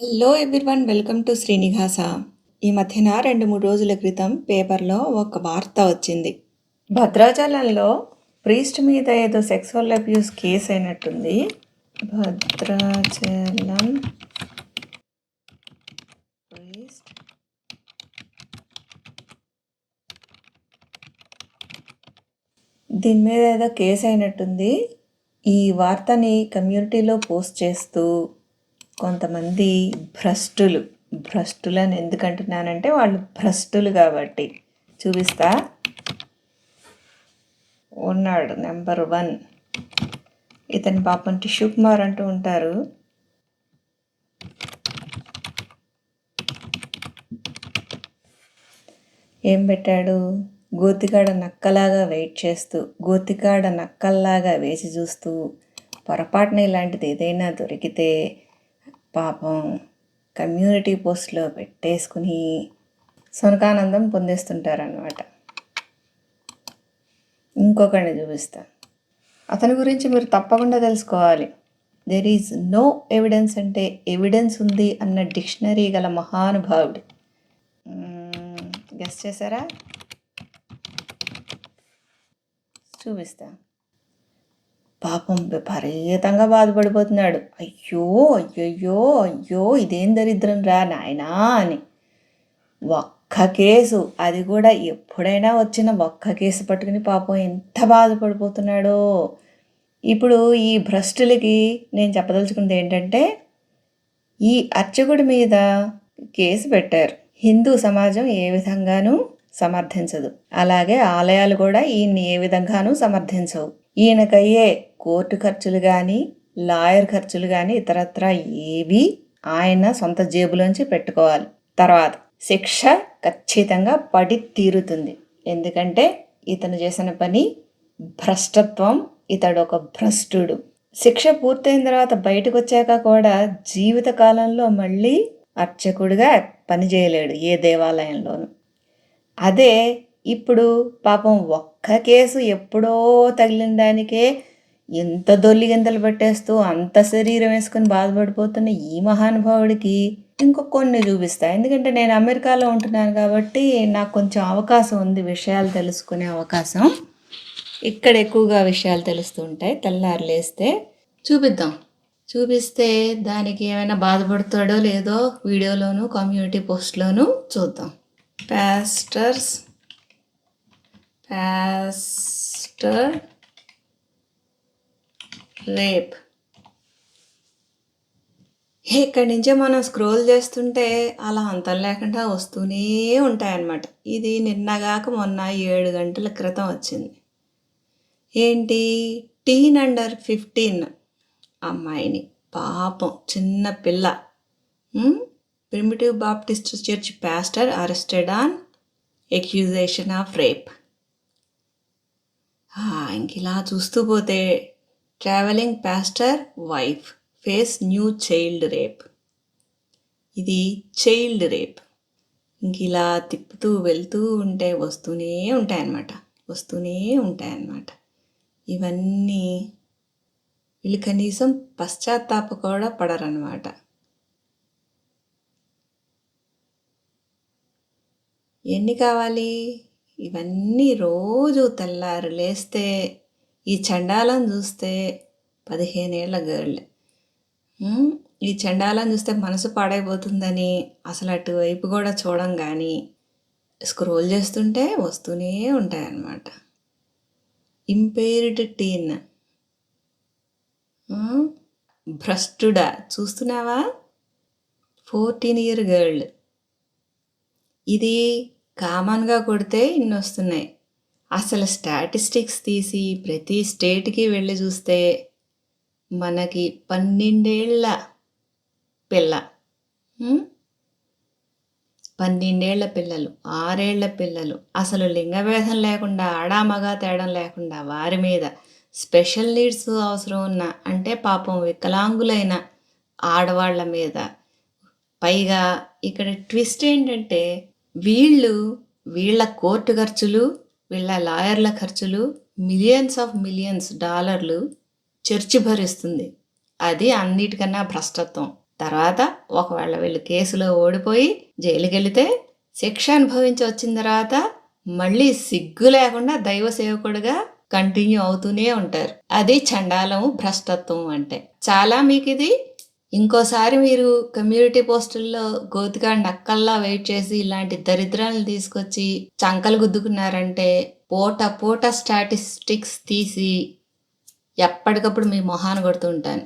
Hello everyone welcome to Srinivasa ఈ మధ్యన రెండు మూడు రోజుల క్రితం పేపర్లో ఒక వార్త వచ్చింది. భద్రాచలంలో ప్రీస్ట్ మీద ఏదో సెక్సువల్ అబ్యూస్ కేసు అయినట్టుంది. భద్రాచలం ప్రీస్ట్ దీని మీద ఏదో కేసు అయినట్టుంది. ఈ వార్తని కమ్యూనిటీలో పోస్ట్ చేస్తూ కొంతమంది భ్రష్టులు భ్రష్టులని ఎందుకంటున్నానంటే వాళ్ళు భ్రష్టులు కాబట్టి. చూపిస్తా. ఉన్నాడు నెంబర్ వన్. ఇతని పాపం టిష్యూ కుమార్ అంటూ ఉంటారు. ఏం పెట్టాడు? గోతికాడ నక్కలాగా వెయిట్ చేస్తూ గోతికాడ నక్కల్లాగా వేచి చూస్తూ పొరపాటున ఇలాంటిది ఏదైనా దొరికితే పాపం కమ్యూనిటీ పోస్ట్లో పెట్టేసుకుని సునకానందం పొందేస్తుంటారనమాట ఇంకొకరిని చూపిస్తా. అతని గురించి మీరు తప్పకుండా తెలుసుకోవాలి. దెర్ ఈజ్ నో ఎవిడెన్స్ అంటే ఎవిడెన్స్ ఉంది అన్న డిక్షనరీ గల మహానుభావుడు. Hmm, గెస్ట్ చేశారా? చూపిస్తాను పాపం విపరీతంగా బాధపడిపోతున్నాడు. అయ్యో అయ్యయ్యో అయ్యో ఇదేం దరిద్రం రా నాయనా అని. ఒక్క కేసు అది కూడా ఎప్పుడైనా వచ్చిన ఒక్క కేసు పట్టుకుని పాపం ఎంత బాధపడిపోతున్నాడో. ఇప్పుడు ఈ భ్రష్టులకి నేను చెప్పదలుచుకున్నది ఏంటంటే ఈ అర్చకుడి మీద కేసు పెట్టారు. హిందూ సమాజం ఏ విధంగానూ సమర్థించదు. అలాగే ఆలయాలు కూడా ఈయన్ని ఏ విధంగానూ సమర్థించవు. ఈయనకయ్యే కోర్టు ఖర్చులు కానీ లాయర్ ఖర్చులు కానీ ఇతరత్రా ఏవి ఆయన సొంత జేబులోంచి పెట్టుకోవాలి. తర్వాత శిక్ష ఖచ్చితంగా పడి తీరుతుంది. ఎందుకంటే ఇతను చేసిన పని భ్రష్టత్వం ఇతడు ఒక భ్రష్టుడు. శిక్ష పూర్తయిన తర్వాత బయటకు వచ్చాక కూడా జీవిత కాలంలో మళ్ళీ అర్చకుడిగా పని చేయలేడు ఏ దేవాలయంలోనూ. అదే ఇప్పుడు పాపం ఒక్క కేసు ఎప్పుడో తగిలిన దానికే ఎంత దొల్లి గింతలు పెట్టేస్తూ అంత శరీరం వేసుకుని బాధపడిపోతున్న ఈ మహానుభావుడికి ఇంకో కొన్ని చూపిస్తా. ఎందుకంటే నేను అమెరికాలో ఉంటున్నాను కాబట్టి నాకు కొంచెం అవకాశం ఉంది విషయాలు తెలుసుకునే అవకాశం. ఇక్కడ ఎక్కువగా విషయాలు తెలుస్తూ ఉంటాయి. తెల్లారు లేస్తే చూపిద్దాం. చూపిస్తే దానికి ఏమైనా బాధపడతాడో లేదో వీడియోలోను కమ్యూనిటీ పోస్ట్లోను చూద్దాం. పాస్టర్స్ పాస్టర్ రేప్ ఇక్కడి నుంచే మనం స్క్రోల్ చేస్తుంటే అలా అంతం లేకుండా వస్తూనే ఉంటాయన్నమాట. ఇది నిన్నగాక మొన్న ఏడు గంటల క్రితం వచ్చింది. ఏంటి? టీన్ అండర్ ఫిఫ్టీన్ అమ్మాయిని. పాపం. చిన్న పిల్ల. Primitive Baptist church pastor arrested on accusation of rape ఇలా చూస్తూ పోతే travelling pastor wife face new child rape ఇది చైల్డ్ రేప్ ఇంక ఇలా తిప్పుతూ వెళ్తూ ఉంటే వస్తూనే ఉంటాయన్నమాట. వస్తూనే ఉంటాయన్నమాట. ఇవన్నీ వీళ్ళు కనీసం పశ్చాత్తాప కూడా పడరన్నమాట. ఎన్ని కావాలి? ఇవన్నీ రోజు తెల్లారు లేస్తే ఈ చండాలం చూస్తే పదిహేనేళ్ళ గర్ల్. ఈ చండాలం చూస్తే మనసు పాడైపోతుందని అసలు అటువైపు కూడా చూడం కానీ స్క్రోల్ చేస్తుంటే వస్తూనే ఉంటాయన్నమాట. Impaired teen. భ్రష్టుడా చూస్తున్నావా? Fourteen year girl. ఇది కామన్గా కొడితే ఇన్ని వస్తున్నాయి అసలు స్టాటిస్టిక్స్ తీసి ప్రతి స్టేట్కి వెళ్ళి చూస్తే మనకి పన్నెండేళ్ళ పిల్ల. పన్నెండేళ్ళ పిల్లలు ఆరేళ్ళ పిల్లలు. అసలు లింగభేదం లేకుండా ఆడామగా తేడం లేకుండా వారి మీద స్పెషల్ నీడ్స్ అవసరం ఉన్న అంటే పాపం వికలాంగులైన ఆడవాళ్ళ మీద. పైగా ఇక్కడ ట్విస్ట్ ఏంటంటే వీళ్ళు వీళ్ళ కోర్టు ఖర్చులు వీళ్ళ లాయర్ల ఖర్చులు మిలియన్స్ ఆఫ్ మిలియన్స్ డాలర్లు చర్చి భరిస్తుంది. అది అన్నిటికన్నా భ్రష్టత్వం. తర్వాత ఒకవేళ వీళ్ళు కేసులో ఓడిపోయి జైలుకి వెళితే శిక్ష అనుభవించి వచ్చిన తర్వాత మళ్ళీ సిగ్గు లేకుండా దైవ సేవకుడుగా కంటిన్యూ అవుతూనే ఉంటారు. అది చండాలం భ్రష్టత్వం అంటే. చాలా మీకు ఇది ఇంకోసారి మీరు కమ్యూనిటీ పోస్టుల్లో గోతిగా నక్కల్లా వెయిట్ చేసి ఇలాంటి దరిద్రాలను తీసుకొచ్చి చంకలు గుద్దుకున్నారంటే పూట పూట స్టాటిస్టిక్స్ తీసి ఎప్పటికప్పుడు మీ మొహాన్ని కొడుతుంటాను